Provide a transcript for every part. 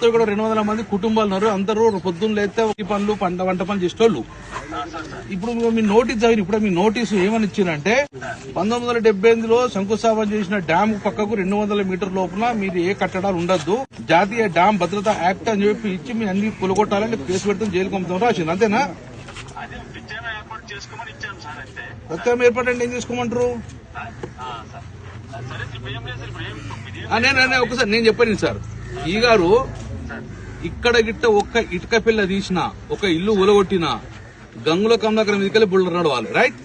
మొత్తం కూడా రెండు వందల మంది కుటుంబాలు ఉన్నారు. అందరూ పొద్దున్న లేస్తే ఈ పనులు పంట వంట పనులు చేసేటోళ్ళు. ఇప్పుడు మీ- నోటీస్ చదివి ఇప్పుడు మీ నోటీసు ఏమని ఇచ్చిందంటే పంతొమ్మిది వందల డెబ్బై ఎనిమిదిలో శంకుస్థాపన చేసిన డ్యామ్ పక్కకు రెండు వందల మీటర్ లోపల మీరు ఏ కట్టడాలు ఉండద్దు. జాతీయ డ్యామ్ భద్రతా యాక్ట్ అని చెప్పి ఇచ్చి మీ అన్ని కొలగొట్టాలని కేసు పెడతాం జైలు పంపుతాం రాసింది అంతేనా? అది ఏర్పాటు అంటే ఏం చేసుకోమంటారు నేను నేను ఒకసారి నేను చెప్పాను సార్. ఈ గారు ఇక్కడ గిట్ట ఒక్క ఇటుక పిల్ల తీసిన ఒక ఇల్లు ఉలగొట్టిన గంగుల కమలాకర్ మీదకెళ్ళి బుల్డర్ నడవాలి రైట్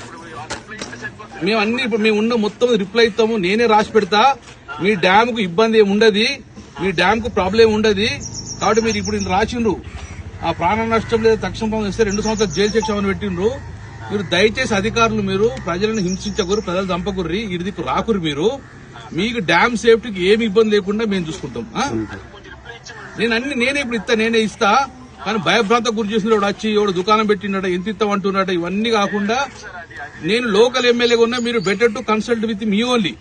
ఇప్పుడు మేము అన్ని ఇప్పుడు మేము ఉన్న మొత్తం రిప్లై ఇస్తాము నేనే రాసి పెడతా మీ డ్యామ్కు ఇబ్బంది ఏమి ఉండదు మీ డ్యామ్కు ప్రాబ్లం ఉండదు కాబట్టి మీరు ఇప్పుడు ఇంత రాసిండ్రు. ఆ ప్రాణ నష్టం లేదా తక్షణ పాలన ఇస్తే రెండు సంవత్సరాలు జైలు శిక్ష అని పెట్టిండ్రు. మీరు దయచేసి అధికారులు మీరు ప్రజలను హింసించకూరు ప్రజలు చంపకూర్రి ఇడిదికు రాకురు మీరు. మీకు డ్యామ్ సేఫ్టీకి ఏమి ఇబ్బంది లేకుండా మేము చూసుకుంటాం నేను అన్ని నేనే ఇప్పుడు ఇస్తా నేనే ఇస్తా. కానీ భయభ్రాంత గురి చేసిన వాడు వచ్చి ఎవడు దుకాణం పెట్టినట ఎంత ఇస్తాం అంటున్నాడు ఇవన్నీ కాకుండా నేను లోకల్ ఎమ్మెల్యేగా ఉన్నా మీరు better to consult with me only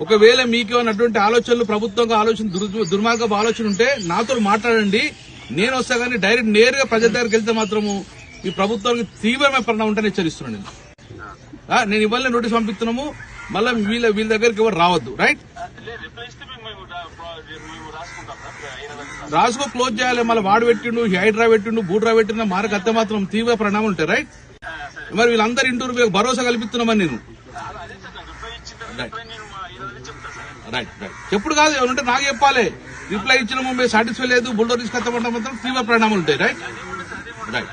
ఒకవేళ మీకేమైనా అటువంటి ఆలోచనలు ప్రభుత్వంగా ఆలోచన దుర్- దుర్మార్గపు ఆలోచన ఉంటే నాతో మాట్లాడండి. నేను వస్తా కానీ డైరెక్ట్ నేరుగా ప్రజల దగ్గరికి వెళ్తే మాత్రము ఈ ప్రభుత్వానికి తీవ్రమైన పరిణామం ఉంటే హెచ్చరిస్తున్నాను నేను. నేను ఇవాళ నోటీస్ పంపిస్తున్నాము. మళ్ళీ వీళ్ళ వీళ్ళ దగ్గరికి ఎవరు రావద్దు రైట్ రాసుకో క్లోజ్ చేయాలి మళ్ళీ వాడు పెట్టిండు హైడ్రా పెట్టిండు బూడ్రా పెట్టిండు మార్కు అత్త మాత్రం తీవ్ర పరిణామాలు ఉంటాయి రైట్ మరి వీళ్ళందరూ ఇంటూరు భరోసా కల్పిస్తున్నామని నేను? రైట్ రైట్ చెప్పుడు కాదు ఏమంటే నాకు చెప్పాలి. రిప్లై ఇచ్చిన మేము సాటిస్ఫై లేదు బుల్డోర్ తీసుకొస్తామంటే మాత్రం తీవ్ర పరిణామాలు ఉంటాయి రైట్ రైట్